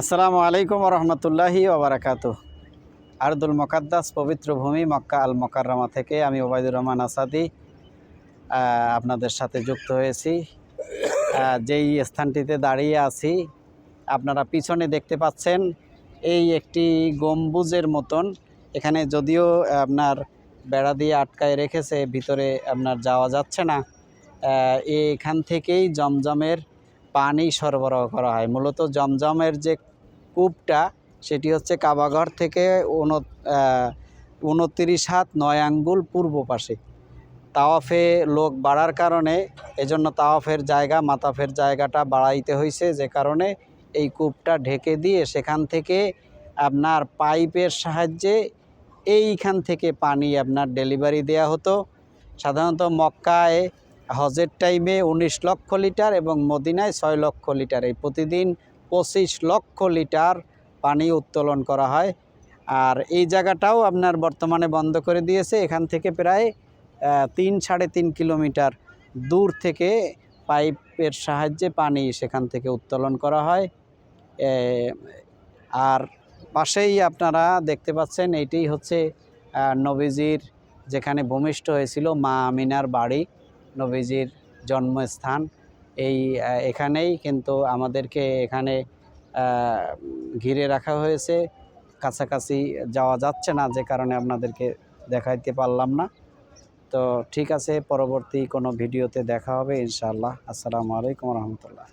আসসালামু আলাইকুম রহমতুল্লাহি ওবরাকাত। আরদুল মকাদ্দাস পবিত্র ভূমি মক্কা আল মকাররমা থেকে আমি ওবায়দুর রহমান আসাদি আপনাদের সাথে যুক্ত হয়েছি। যেই স্থানটিতে দাঁড়িয়ে আছি, আপনারা পিছনে দেখতে পাচ্ছেন এই একটি গম্বুজের মতন। এখানে যদিও আপনার বেড়া দিয়ে আটকায় রেখেছে, ভিতরে আপনার যাওয়া যাচ্ছে না। এখান থেকেই জমজমের পানি সরবরাহ করা হয়। মূলত জমজমের যে কূপটা, সেটি হচ্ছে কাবাঘর থেকে উন উনত্রিশ হাত নয় আঙ্গুল পূর্ব পাশে। তাওয়াফে লোক বাড়ার কারণে এজন্য তাওয়াফের জায়গা, মাতাফের জায়গাটা বাড়াইতে হয়েছে যে কারণে এই কূপটা ঢেকে দিয়ে সেখান থেকে আপনার পাইপের সাহায্যে এইখান থেকে পানি আপনার ডেলিভারি দেয়া হতো। সাধারণত মক্কায় হজের টাইমে উনিশ লক্ষ লিটার এবং মদিনায় ছয় লক্ষ লিটার। এই প্রতিদিন পঁচিশ লক্ষ লিটার পানি উত্তোলন করা হয়। আর এই জায়গাটাও আপনার বর্তমানে বন্ধ করে দিয়েছে। এখান থেকে প্রায় তিন, সাড়ে তিন কিলোমিটার দূর থেকে পাইপের সাহায্যে পানি সেখান থেকে উত্তোলন করা হয়। আর পাশেই আপনারা দেখতে পাচ্ছেন এইটি হচ্ছে নবীজির যেখানে ভূমিষ্ঠ হয়েছিল মা আমিনার বাড়ি। নবীজির জন্মস্থান। এই এখানেই কিন্তু আমাদেরকে এখানে ঘিরে রাখা হয়েছে। কাছাকাছি যাওয়া যাচ্ছে না, যে কারণে আপনাদেরকে দেখাইতে পারলাম না। তো ঠিক আছে, পরবর্তী কোনো ভিডিওতে দেখা হবে, ইনশাআল্লাহ। আসসালামু আলাইকুম রহমতুল্লাহ।